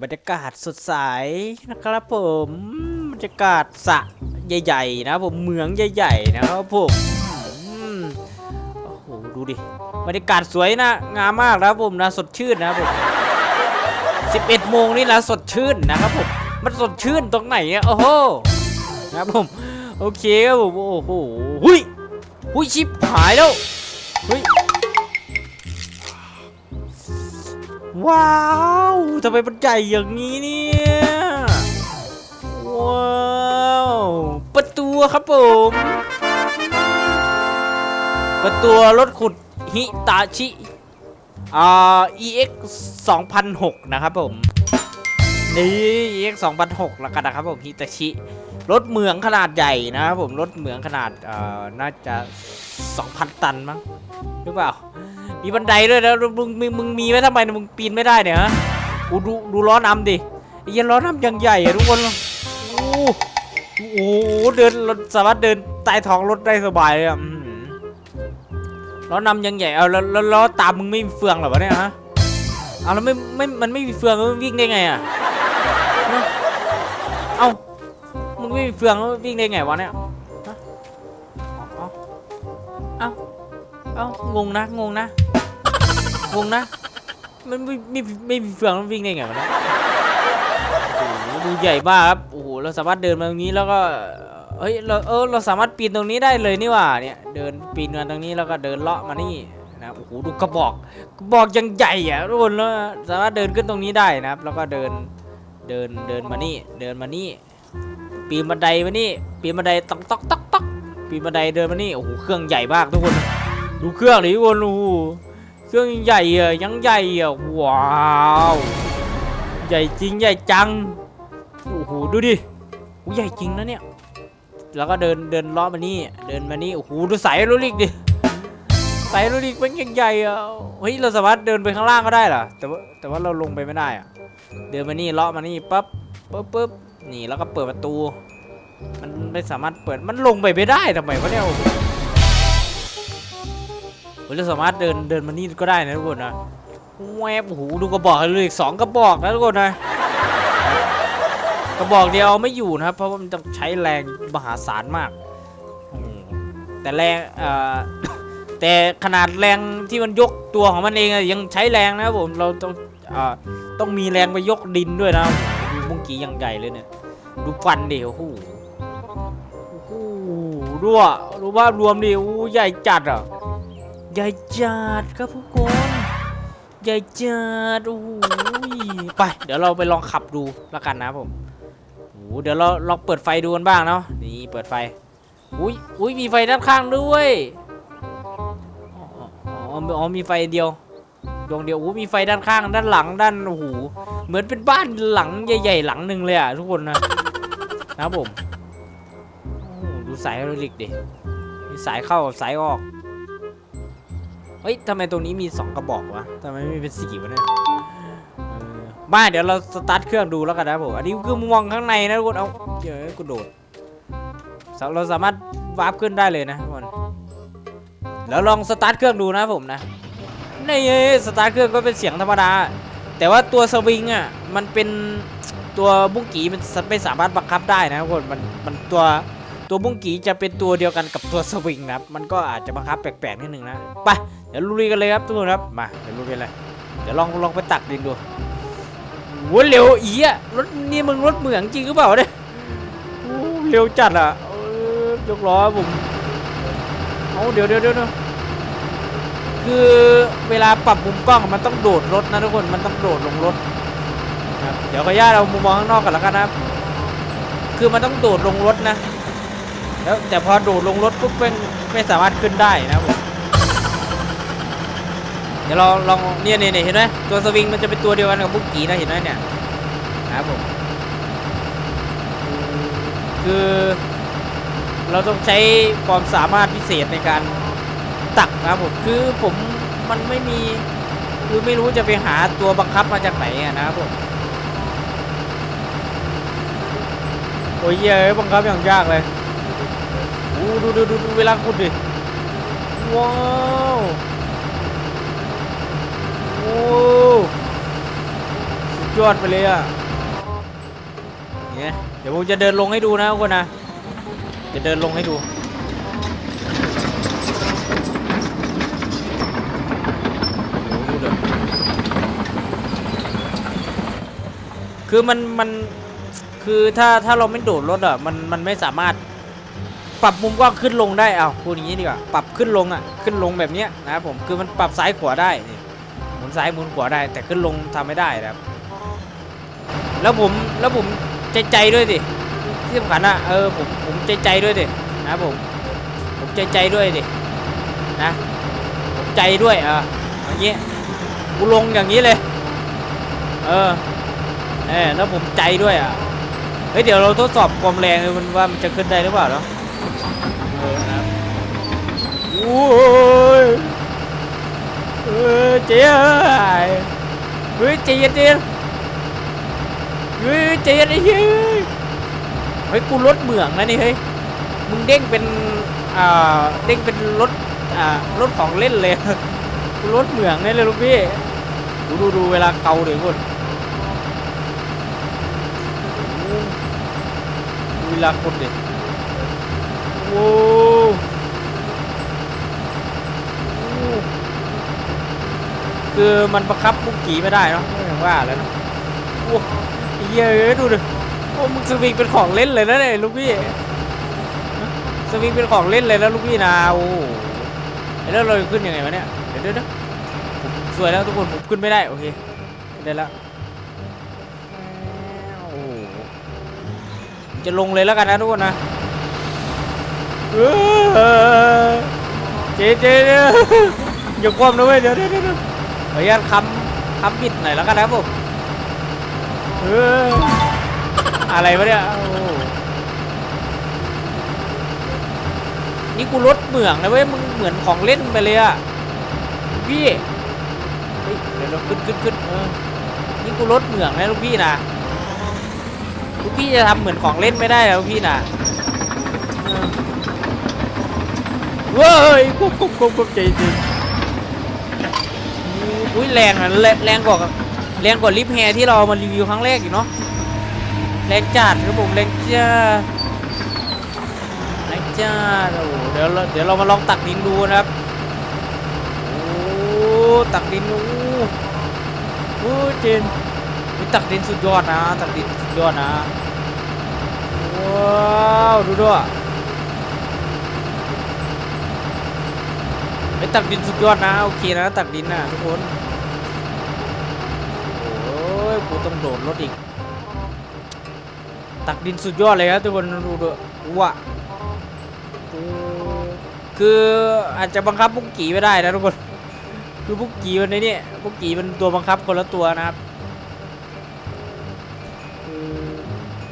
บรรยากาศสดใสนะครับผมบรรยากาศสะใหญ่ๆนะผมเมืองใหญ่ๆนะครับผมอืมโอ้โหดูดิบรรยากาศสวยนะงามมากนะครับผมนะสดชื่นนะครับผม11โมงนี่นะสดชื่นนะครับผมมันสดชื่นตรงไหนอะโอ้โหนะครับผมโอเคครับผมโอ้โหหุยหุยชิบหายแล้วหุย ว้าวทำไมมันใหญ่อย่างนี้เนี่ยว้าวประตูครับผม ประตูรถขุดฮิตาชิอ่า EX 2006 นะครับผม นี่ EX 2006 แล้วกันนะครับผมฮิตาชิ รถเหมืองขนาดใหญ่นะครับผม รถเหมืองขนาด เอ่อ น่าจะ 2,000 ตันมั้งหรือเปล่า มีบันไดด้วยแล้วมึงมึงมึงมีไว้ทำไมมึงปีนไม่ได้เนี่ยฮะกูดูดูล้อนำดิไอ้เยันล้อนำยังใหญ่อะทุกคนโอ้โหเดินรถสามารถเดินใต้ท้องรถได้สบายเลยอะอื้อหือล้อนำยังใหญ่เอาแล้วแล้วล้อตามมึงไม่มีเฟืองหรอวะเนี่ยฮะเอาแล้วไม่ไม่มันไม่มีเฟืองแล้วมันวิ่งได้ไงอะฮะเอ้ามึงไม่มีเฟืองแล้ววิ่งได้ไงวะเนี่ยเอ้าเอ้างงนะงงนะ งงนะ มันไม่ไม่ไม่มีเฟืองมันวิ่งได้ไงวะเนี่ยโอ้โหดูใหญ่มากครับโอ้โหเราสามารถเดินมาตรงนี้แล้วก็เฮ้ยเราเออเราสามารถปีนตรงนี้ได้เลยนี่หว่าเนี่ยเดินปีนมาตรงนี้แล้วก็เดินเลาะมานี่นะโอ้โหดูกระบอกกระบอกยังใหญ่อะทุกคนแล้วสามารถเดินขึ้นตรงนี้ได้นะครับ แล้วก็เดินเดินเดินมานี่ เดินมานี่ ปีนบันไดมานี่ ปีนบันไดตอกตอกตอกตอกปีนบันไดเดินมานี่โอ้โหเครื่องใหญ่มากทุกคน ดูเครื่องดิวนดู เครื่องใหญ่อะยังใหญ่อะว้าวใหญ่จริงใหญ่จังโอ้โหดูดิโอ้ใหญ่จริงนะเนี่ยแล้วก็เดินเดินล้อมานี่เดินมานี่โอ้โหดูสายโรลิกดิสายโรลิกมันยังใหญ่อะเฮ้ยเราสามารถเดินไปข้างล่างก็ได้เหรอแต่ว่าแต่ว่าเราลงไปไม่ได้อะเดินมานี่เลาะมานี่ปั๊บปั๊บปั๊บนี่แล้วก็เปิดประตู มันไม่สามารถเปิดมันลงไปไม่ได้ทำไมวะเนี่ย โอ้โหเราสามารถเดินเดินมานี่ก็ได้นะทุกคนนะแวบโอ้โหดูกระบอกเลยอีกสองกระบอกนะทุกคนนะกระบอกเดียวไม่อยู่นะครับ เพราะว่ามันต้องใช้แรงมหาศาลมาก แต่แรงแต่ขนาดแรงที่มันยกตัวของมันเองยังใช้แรงนะครับผมเราต้องอต้องมีแรงไปยกดินด้วยนะดูมุ้งกี้ยังใหญ่เลยเนี่ยดูฟันดิโอ้โหโอ้โหดูอะดูภาพรวมดิโอ้ใหญ่จัดอะ ใหญ่จัดครับทุกคนใหญ่จัดโอ้โหไป เดี๋ยวเราไปลองขับดูแล้วกันนะผมโอ้โหเดี๋ยวเราลองเปิดไฟดูกันบ้างเนาะนี่เปิดไฟอุ้ยอุ้ยมีไฟด้านข้างด้วยอ๋ออ๋ออ๋อมีไฟเดียวดวงเดียวโอ้โหมีไฟด้านข้างด้านหลังด้านโอ้โหเหมือนเป็นบ้านหลังใหญ่ ๆ หลังหนึ่งเลยอะทุกคนนะนะผมดูสายโรลิกดิมีสายเข้ากับสายออก เฮ้ยทำไมตรงนี้มี 2 กระบอกวะทำไมไม่เป็นสีวะเนี่ยมาเดี๋ยวเราสตาร์ทเครื่องดูแล้วกันนะผมอันนี้คือมองข้างในนะทุกคนเอาเดี๋ยวกูโดดเราสามารถวาร์ปขึ้นได้เลยนะทุกคนแล้วลองสตาร์ทเครื่องดูนะผมนะนี่สตาร์ทเครื่องก็เป็นเสียงธรรมดา แต่ว่าตัวสวิงอะมันเป็นตัวบุ้งกีมันไม่สามารถบังคับได้นะทุกคนมันมันตัว ตัวบุ้งกีจะเป็นตัวเดียวกันกับตัวสวิงนะครับ มันก็อาจจะบังคับแปลกๆนิดนึงนะ ไป เดี๋ยวลุยกันเลยครับทุกคนครับ มา เดี๋ยวลุยกันเลย เดี๋ยวลองลองไปตักดินดูโอ้เร็วอีอะรถนี่มึงรถเหมืองจริงหรือเปล่าเนี่ยโอ้เร็วจัดอะยกล้อผมเอาเดี๋ยวเดี๋ยวเดี๋ยวเดี๋ยวคือเวลาปรับมุมกล้องมันต้องโดดรถนะทุกคนมันต้องโดดลงรถครับเดี๋ยวขออนุญาตเอามุมมองข้างนอกกันแล้วกันนะครับคือมันต้องโดดลงรถนะ แล้วแต่พอโดดลงรถปุ๊บเป็นไม่สามารถขึ้นได้นะผมเดี๋ยวเราลองเนี่ยเนี่ยเห็นไหมตัวสวิงมันจะเป็นตัวเดียวกันกับบุกกี้นะเห็นไหมเนี่ยนะครับผมคือเราต้องใช้ความสามารถพิเศษในการตักนะครับผมคือผมมันไม่มีคือไม่รู้จะไปหาตัวบังคับมาจากไหนนะครับผมโอ้ยเย้ยบังคับอย่างยากเลย ดูดูดูดูเวลาขุดดิ ว้าวโอ้สุดยยอดไปเลยอะเนี่ยเดี๋ยวผมจะเดินลงให้ดูนะทุกคนนะ จะเดินลงให้ดูคือมันมันคือถ้าถ้าเราไม่โดดรถอะมันมันไม่สามารถ ปรับมุมกว้างขึ้นลงได้เอาพูดอย่างนี้ดีกว่าปรับขึ้นลงอะขึ้นลงแบบเนี้ยนะครับผมคือมันปรับซ้ายขวาได้นี่หมุนซ้ายหมุนขวาได้ แต่ขึ้นลงทำไม่ได้นะครับ แล้วผมแล้วผมใจใจด้วยดิที่สำคัญอะเออผมผมใจใจด้วยดินะครับผมผมใจใจด้วยดินะผมใจด้วยเอออย่างเงี้ยกูลงอย่างนี้เลย เออเออแล้วผมใจด้วยอะเฮ้ยเดี๋ยวเราทดสอบความแรงมันว่ามันจะขึ้นได้หรือเปล่าเนาะ เออนะครับโอ้ยเออเจ๊เฮ้ยเจ๊เย็นเจ๊เฮ้ยเจ๊ย็นไอ้เฮ้ยเฮ้ยกูรถเหมืองนะนี่เฮ้ยมึงเด้งเป็นอ่าเด้งเป็นรถอ่ารถของเล่นเลยกูรถเหมืองนี่เลยลูกพี่ดูดูดูเวลาเกาเดี๋ยวกูเวลาคนเด็ก โอ้คือมันประคับมุกกี่ไม่ได้เนาะไม่อย่างว่าแล้วนะโอ้ไอ้เยเอ้ดูดิโอ้มึงสวิงเป็นของเล่นเลยนะเนี่ยลูกพี่สวิงเป็นของเล่นเลยนะลูกพี่นะโอ้แล้วเราขึ้นยังไงวะเนี่ยเดี๋ยวเดี๋ยวเดี๋ยวผมสวยแล้วทุกคนผมขึ้นไม่ได้โอเคได้แล้วโอ้จะลงเลยแล้วกันนะทุกคนนะ เจ๊เจ๊เนี่ยอย่าคว่ำนะเว้ยเดี๋ยวเดี๋ยวเดี๋ยวเดี๋ยวขออนุญาตคำคำบิดหน่อยแล้วกันนะครับผมเอออะไรวะเนี่ยนี่กูรถเหมืองนะเว้ยมึงเหมือนของเล่นไปเลยอะพี่เฮ้ยเดี๋ยวเราขึ้นขึ้นขึ้นเออนี่กูรถเหมืองนะลูกพี่นะลูกพี่จะทำเหมือนของเล่นไม่ได้นะลูกพี่นะ เว้ยกุ๊บกุ๊บกุ๊บกุ๊บใจจริงอุ้ยแรงอะแรงแรงกว่าแรงกว่าลิฟแฮที่เรามารีวิวครั้งแรกอีกเนาะแรงจัดครับผมแรงจัดแรงจัดโอ้โหเดี๋ยวเดี๋ยวเรามาลองตักดินดูนะครับโอ้ตักดินโอ้โอ้เจนตักดินสุดยอดนะตักดินสุดยอดนะว้าวดูด้วย ไป ตักดินสุดยอดนะโอเคนะตักดินนะทุกคนโอ้ยกูต้องโดดรถอีก ตักดินสุดยอดเลยครับทุกคนดูดูว่ะคืออาจจะบังคับบุกกีไม่ได้นะทุกคน คือบุกกี่วันนี้เนี่ยบุกกีมันตัวบังคับคนละตัวนะครับคือ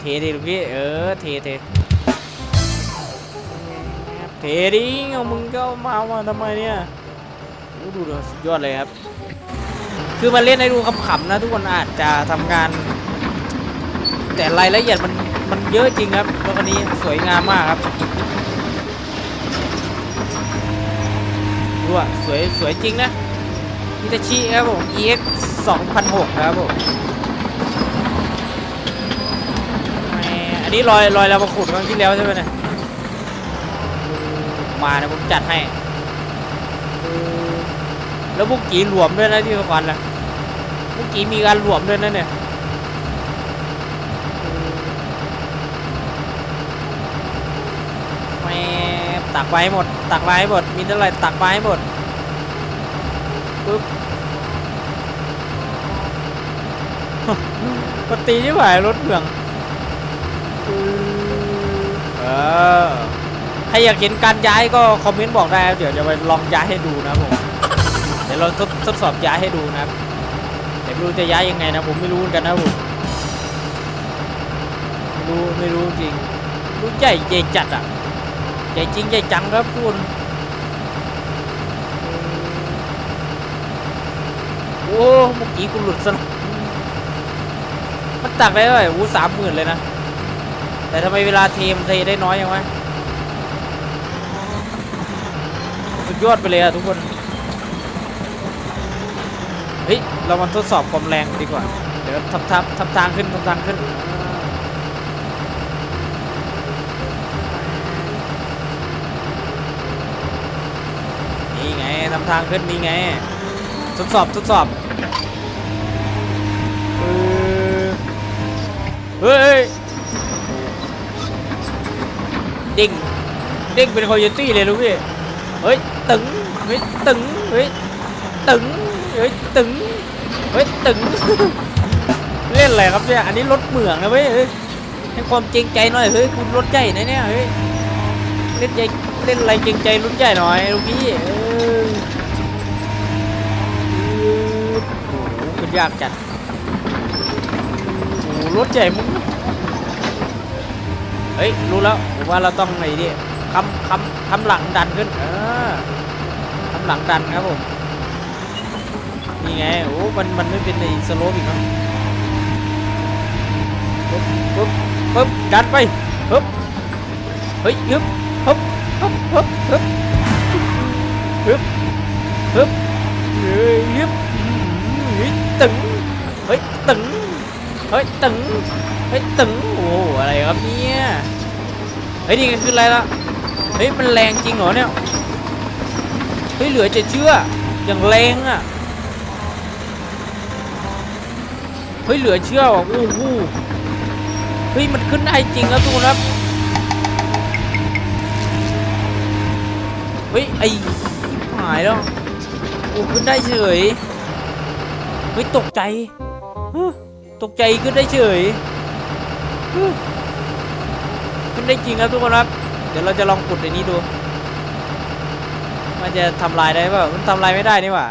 เทดิลูกพี่เออเทเท เทดิงเอามึงก็มาเอามาทำไมเนี่ยดูดูสุดยอดเลยครับ คือมาเล่นให้ดูขำๆนะทุกคนอาจจะทำงาน แต่รายละเอียดมันมันเยอะจริงครับรถคันนี้สวยงามมากครับดูอะสวยสวยจริงนะมิตาชิครับผม EX 2006ครับผมอันนี้รอยรอยเรามาขุดครั้งที่แล้วใช่ไหมเนี่ย มานะผมจัดให้แล้วบุกกีหลวมด้วยนะที่สำคัญนะบุกกีมีการหลวมด้วยนะเนี่ยแม่ตักไปให้หมด ตักไปให้หมด มีเท่าไหร่ตักไปให้หมดปึ๊บปตีที่ไหวรถเหมืองเออ ใครอยากเห็นการย้ายก็คอมเมนต์บอกได้เดี๋ยวจะไปลองย้ายให้ดูนะผมเดี๋ยวเราทดทดสอบย้ายให้ดูนะครับแต่ไม่รู้จะย้ายยังไงนะผมไม่รู้เหมือนกันนะผมไม่รู้ไม่รู้จริงรู้ใหญ่ใหญ่จัดอะใหญ่จริงใหญ่จังครับทุกคนโอ้เมื่อกี้กูหลุดซะมันตักได้เท่าไหร่โอ้สามหมื่นเลยนะแต่ทำไมเวลาเทมเทได้น้อยยังวะ สุด ยอดไปเลยอะทุกคน เฮ้ย เรามาทดสอบความแรงดีกว่า เดี๋ยวทับทับทับทางขึ้นทับทางขึ้น นี่ไงทำทางขึ้นนี่ไง ทดสอบทดสอบเออเฮ้ยเด้งเด้งเป็นคอยตี้เลยลูกพี่ เฮ้ย ตึงเฮ้ยตึงเฮ้ยตึงเฮ้ยตึงเฮ้ยตึงเล่นอะไรครับเนี่ยอันนี้รถเหมืองนะเว้ยเฮ้ยให้ความเกรงใจหน่อยเฮ้ยคุณรถใหญ่นะเนี่ยเฮ้ยเล่นใจเล่นอะไรเกรงใจรถใหญ่หน่อยลูกพี่เออโอ้โหมันยากจัดโอ้รถใหญ่มึงเฮ้ยรู้แล้วผมว่าเราต้องไหนดิคำคำคำหลังดันขึ้นเออ หลังดันครับผมนี่ไงโอ้มันมันไม่เป็นในสโลปอีกเนาะปึ๊บปึ๊บปึ๊บดันไปปึ๊บเฮ้ยยึบฮึบฮึบฮึบฮึบฮึบฮึบเฮ้ยยึบเฮ้ยตึงเฮ้ยตึงเฮ้ยตึงเฮ้ยตึงโอ้โหอะไรครับเนี่ยเฮ้ยนี่คืออะไรล่ะเฮ้ยมันแรงจริงเหรอเนี่ย เฮ้ยเหลือจะเชื่ออย่างแรงอะเฮ้ยเหลือเชื่อว่ะโอ้โหเฮ้ยมันขึ้นได้จริงครับทุกคนครับเฮ้ยไอ้หายแล้วโอ้ขึ้นได้เฉยเฮ้ยตกใจตกใจขึ้นได้เฉยขึ้นได้จริงครับทุกคนครับ เดี๋ยวเราจะลองขุดในนี้ดู มันจะทำลายได้ป่ามันทำลายไม่ได้นี่หว่า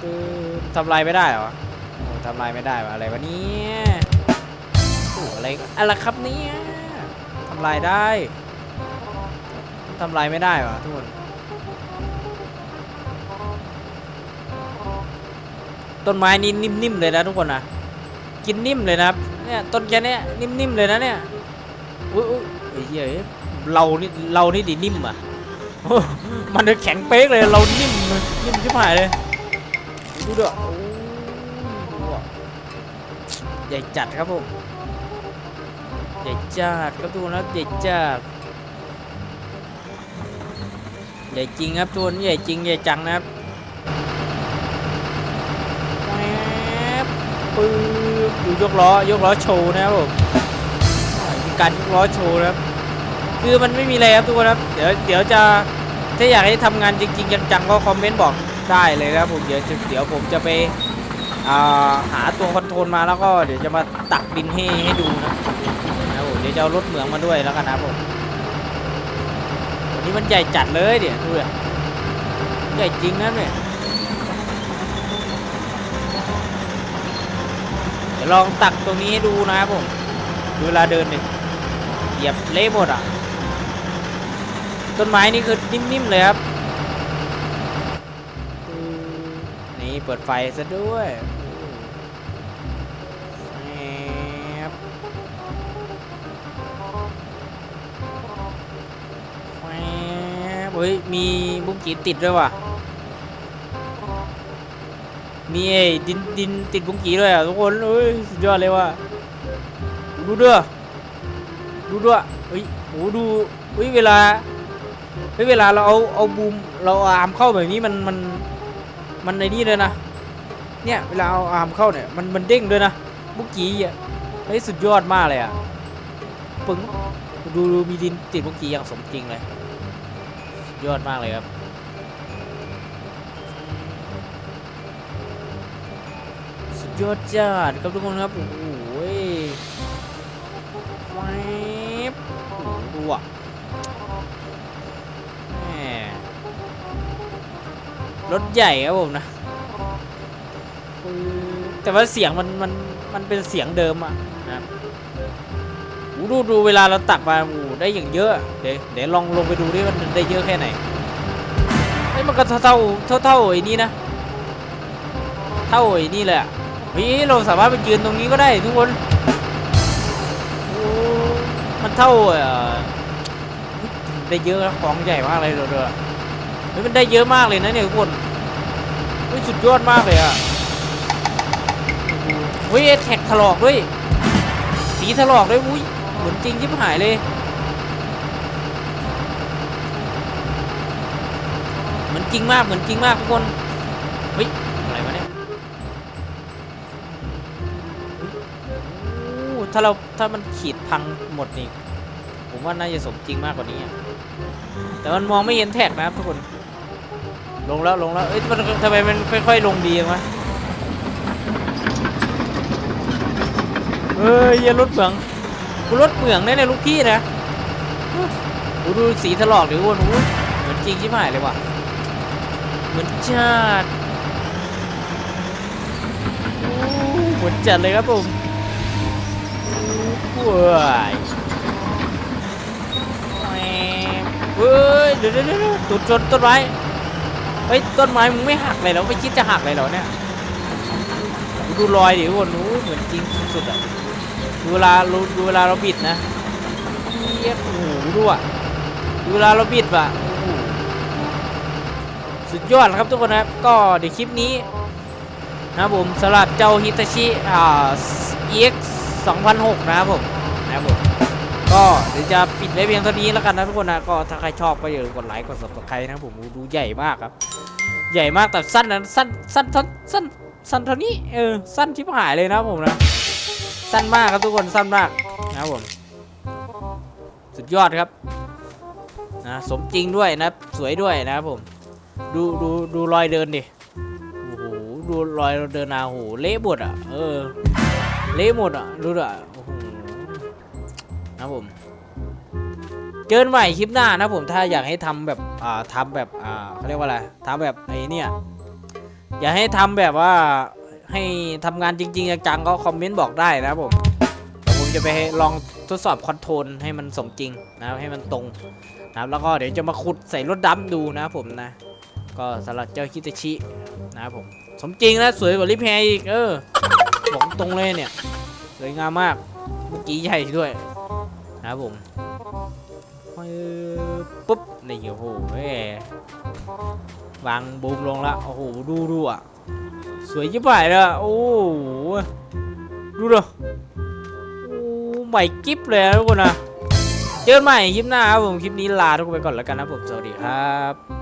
เออทำลายไม่ได้เหรอโอ้ทำลายไม่ได้ว่ะอะไรวะเนี่ยโอ้อะไรอะไรครับเนี่ยทำลายได้ทำลายไม่ได้ว่ะทุกคนต้นไม้นี่นิ่มๆเลยนะทุกคนนะกินนิ่มเลยนะเนี่ยต้นแค่เนี้ยนิ่มๆเลยนะเนี่ยอุ้ยอุ้ยเหี้ยเรานี่เรานี่ดีนิ่มอะ มันจะแข็งเป๊กเลยเรานิ่มนิ่มชิบหายเลยดูเด้อใหญ่จัดครับผมใหญ่จัดครับทุกคนครับใหญ่จัดใหญ่จริงครับทุกคนใหญ่จริงใหญ่จังนะครับแป๊บปื๊บดูยกล้อยกล้อโชว์นะครับผมมีการยกล้อโชว์นะครับคือมันไม่มีอะไรครับทุกคนครับ เดี๋ยวเดี๋ยวจะ ถ้าอยากให้ทำงานจริงๆจังๆก็คอมเมนต์บอกได้เลยครับผมเดี๋ยวเดี๋ยวผมจะไปาหาตัวคอนโทรลมาแล้วก็เดี๋ยวจะมาตักดินให้ให้ดูนะนะครับผมเดี๋ยวจะเอารถเหมืองมาด้วยแล้วกันนะผมวันนี้มันใหญ่จัดเลยเดี๋ยวดูอะใหญ่จริงนะเนี่ยเดี๋ยวลองตักตรงนี้ให้ดูนะครับผมเวลาเดินดิเหยียบเละหมดอะ ต้นไม้นี่คือนิ่มๆเลยครับ นี่เปิดไฟซะด้วยแฟบแฟบเฮ้ย มีบุ้งกีติดด้วยว่ะ มีไอ้ดินดินติดบุ้งกีด้วยอะทุกคนเอ้ยสุดยอดเลยว่ะ ดูด้อดูด้วยเฮ้ยโหดูเฮ้ยเวลา เฮ้ยเวลาเราเอาเอาบูมเราอาร์มเข้าแบบนี้มันมันมันในนี่เลยนะ เนี่ยเวลาเอาอาร์มเข้าเนี่ยมันมันเด้งด้วยนะบุกีอะเฮ้ยสุดยอดมากเลยอะปึ้งดูดูมีดินติดบุกีอย่างสมจริงเลยยอดมากเลยครับสุดยอดจัดครับทุกคนครับโอ้โหแวบโอ้โหดูอะ รถใหญ่ครับผมนะ แต่ว่าเสียงมันมันมันเป็นเสียงเดิมอะนะครับดูดูเวลาเราตักมาโอ้ได้อย่างเยอะ เดี๋ยวเดี๋ยวลองลงไปดูดิมันได้เยอะแค่ไหนเฮ้มันก็เท่าเท่าเท่าเท่าไอ้นี่นะ เท่าไอ้นี่เลยอะเฮ้ยเราสามารถไปยืนตรงนี้ก็ได้ทุกคนโอ้มันเท่าเอ่อได้เยอะนะกองใหญ่มากเลยเด้อเด้อเฮ้ยมันได้เยอะมากเลยนะเนี่ยทุกคนเฮ้ยสุดยอดมากเลยอะเฮ้ยแท็กถลอกด้วยสีถลอกด้วยอุ้ยเหมือนจริงยิบหายเลยเหมือนจริงมากเหมือนจริงมากทุกคนเฮ้ยอะไรวะเนี่ยโอ้ถ้าเราถ้ามันขีดพังหมดนี่ผมว่าน่าจะสมจริงมากกว่านี้แต่มันมองไม่เห็นแท็กนะครับทุกคน ลงแล้วลงแล้วเอ้ยมันทำไมมันค่อยๆลงดีจังวะเฮ้ยอย่ารถเหมืองกูรถเหมืองแน่ๆลูกพี่นะโอ้ดูสีถลอกดิทุกคนโอ้ยเหมือนจริงชิบหายเลยว่ะเหมือนจัดโอ้เหมือนจัดเลยครับผมโอ้ยเฮ้ยเดี๋ยวเดี๋ยวเดี๋ยวตุดชนต้นไม้ เฮ้ยต้นไม้มึงไม่หักเลยเหรอไม่คิดจะหักเลยเหรอเนี่ยดูรอยดิทุกคนโอ้เหมือนจริงสุดๆอะดูเวลาดูเวลาเราบิดนะเหี้ยโอ้โหดูอะดูเวลาเราบิดว่ะสุดยอดครับทุกคนนะครับก็เดี๋ยวคลิปนี้นะผมสำหรับเจ้าฮิตาชิอ่า EX 2006 นะครับผมนะครับผม ก็เดี๋ยวจะปิดไว้เพียงเท่านี้แล้วกันนะทุกคนนะก็ถ้าใครชอบก็อย่าลืมกดไลค์กด subscribe นะผมดูใหญ่มากครับ ใหญ่มากแต่สั้นนะสั้นสั้นสั้นสั้นสั้นเท่านี้เออสั้นชิบหายเลยนะผมนะ สั้นมากครับทุกคนสั้นมากนะผมสุดยอดครับนะสมจริงด้วยนะ สวยด้วยนะผม ดูดูดูรอยเดินดิโอ้โหดูรอยเดินนาโอ้โหเละหมดอะเออเละหมดอะดูดิโอ้โห เจอกันใหม่คลิปหน้านะผมถ้าอยากให้ทำแบบอ่าทำแบบอ่าเขาเรียกว่าอะไรทำแบบไอ้นี่อยากให้ทำแบบว่าให้ทำงานจริง ๆ จังๆก็คอมเมนต์บอกได้นะผมผมจะไปลองทดสอบคอนโทรลให้มันสมจริงนะให้มันตรงนะครับแล้วก็เดี๋ยวจะมาขุดใส่รถดำดูนะผมนะ ก็สำหรับเจ้าคิตาชินะครับผมสมจริงนะสวยกว่าลิฟแฮอีกเออบอกตรงเลยเนี่ยสวยงามมากเมื่อกี้ใหญ่ด้วยนะครับผม นี่โอ้โหเว้ยวางบูมลงละโอ้โหดูดูอะสวยยิ่งไปเลยโอ้โหดูดูโอ้ใหม่กิฟเลยทุกคนนะเจอกันใหม่คลิปหน้าครับผมคลิปนี้ลาทุกคนไปก่อนแล้วกันนะผมสวัสดีครับ